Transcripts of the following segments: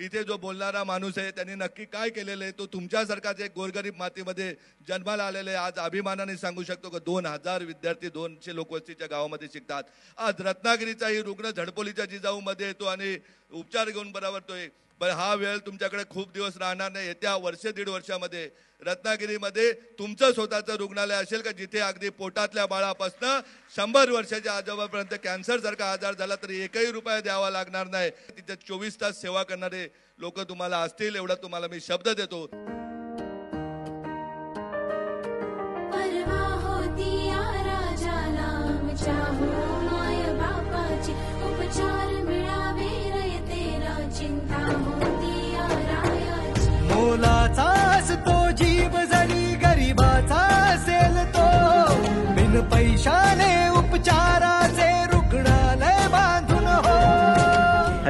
इथे जो बोलणारा माणूस आहे त्यांनी नक्की काय केलेलं आहे तो तुमच्यासारखाच एक गोरगरीब मातीमध्ये जन्माला आलेले आहे. आज अभिमानाने सांगू शकतो की दोन हजार विद्यार्थी दोनशे लोकवस्तीच्या गावामध्ये शिकतात आज रत्नागिरीचाही रुग्ण झडपोलीच्या जिजाऊमध्ये येतो आणि उपचार घेऊन बरावरतोय पण हा वेळ तुमच्याकडे खूप दिवस राहणार नाही. येत्या वर्ष दीड वर्षामध्ये रत्नागिरीमध्ये तुमचं स्वतःचं रुग्णालय असेल का जिथे अगदी पोटातल्या बाळापासनं शंभर वर्षाच्या आजोबापर्यंत कॅन्सरसारखा आजार झाला तरी एकही रुपया द्यावा लागणार नाही. तिथे चोवीस तास सेवा करणारे लोक तुम्हाला असतील एवढा तुम्हाला मी शब्द देतो.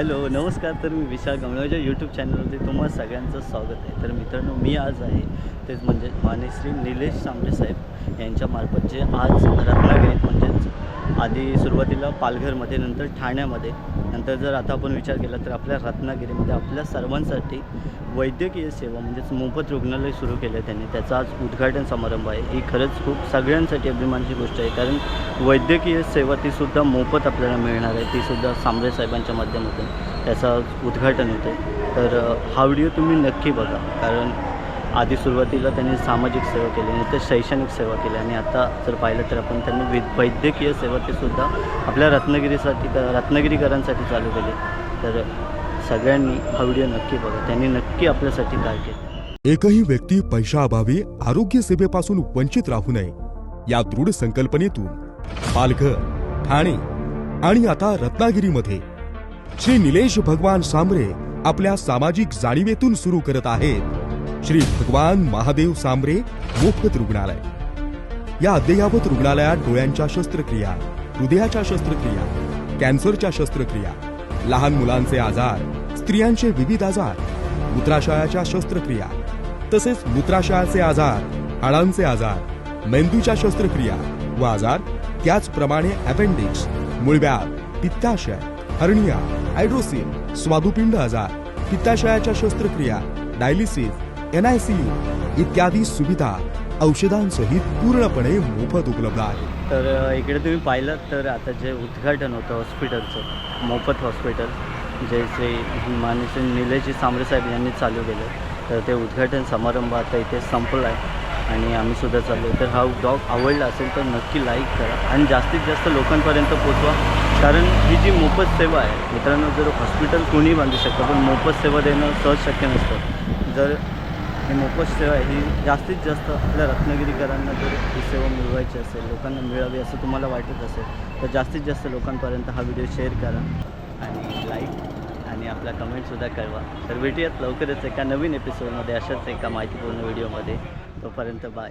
हॅलो नमस्कार. तर मी विशाल गमळाच्या यूट्यूब चॅनलवरती तुम्हा सगळ्यांचं स्वागत आहे. तर मित्रांनो मी आज आहे तेच म्हणजे मानेश्री निलेश सांबरे साहेब यांच्यामार्फत जे आज रत्नागिरीत म्हणजेच आधी सुरुवातीला पालघरमध्ये नंतर ठाण्यामध्ये. नंतर जर आता आपण विचार केला तर आपल्या रत्नागिरीमध्ये आपल्या सर्वांसाठी वैद्यकीय सेवा म्हणजेच मोफत रुग्णालय सुरू केलं आहे त्यांनी. त्याचा आज उद्घाटन समारंभ आहे. ही खरंच खूप सगळ्यांसाठी अभिमानाची गोष्ट आहे. कारण वैद्यकीय सेवा तीसुद्धा मोफत आपल्याला मिळणार आहे. तीसुद्धा सांबरे साहेबांच्या माध्यमातून त्याचं उद्घाटन होतं आहे तर हा व्हिडिओ तुम्ही नक्की बघा. कारण आधी सुरुवातीला त्यांनी सामाजिक सेवा केली आणि तर शैक्षणिक सेवा केली. आणि आता जर पाहिलं तर आपण त्यांनी वै वैद्यकीय सेवा तीसुद्धा आपल्या रत्नागिरीसाठी रत्नागिरीकरांसाठी चालू केली. तर सगळ्यांनी हा व्हिडिओ नक्की बघा. त्यांनी नक्की आपल्यासाठी काय केलं. एकही व्यक्ती पैशाअभावी आरोग्य सेवेपासून वंचित राहू नये या दृढ संकल्पनेतून पालघर ठाणे आणि आता रत्नागिरीमध्ये श्री निलेश भगवान सांबरे आपल्या सामाजिक जाणीवेतून सुरू करत आहेत. श्री भगवान महादेव सांबरे मोफत रुग्णालय. या अद्ययावत रुग्णालयात डोळ्यांच्या शस्त्रक्रिया हृदयाच्या शस्त्रक्रिया कॅन्सरच्या शस्त्रक्रिया लहान मुलांचे आजार स्त्रियांचे विविध आजार मूत्राशयाच्या शस्त्रक्रिया तसेच मूत्राशयाचे आजार हाडांचे आजार मेंदूच्या शस्त्रक्रिया व आजार त्याचप्रमाणे अपेंडिक्स मुळव्या पित्ताशय हर्निया हायड्रोसिल स्वादुपिंड आजार पित्ताशयाच्या शस्त्रक्रिया डायलिसिस एनआयसीयू इत्यादी सुविधा औषधांसहित पूर्णपणे मोफत उपलब्ध आहे तर इकडे तुम्ही पाहिलं तर आता जे उद्घाटन होतं हॉस्पिटलचं मोफत हॉस्पिटल जे श्री मानसी निलेशजी साहेब यांनी चालू केलं तर ते उद्घाटन समारंभ आता इथे संपला आहे आणि आम्ही सुद्धा चाललो तर हा ब्लॉग आवडला असेल तर नक्की लाईक करा आणि जास्तीत जास्त लोकांपर्यंत पोचवा कारण ही जी मोफत सेवा आहे मित्रांनो जर हॉस्पिटल कोणी बांधू शकतं पण मोफत सेवा देणं सहज शक्य नसतं. जर हे मोफत सेवा ही जास्तीत जास्त आपल्या रत्नागिरीकरांना जर ही सेवा मिळवायची असेल लोकांना मिळावी असं तुम्हाला वाटत असेल तर जास्तीत जास्त लोकांपर्यंत हा व्हिडिओ शेअर करा आणि लाईक आणि आपला कमेंटसुद्धा कळवा. तर भेटूयात लवकरच एका नवीन एपिसोडमध्ये अशाच एका माहितीपूर्ण व्हिडिओमध्ये तोपर्यंत बाय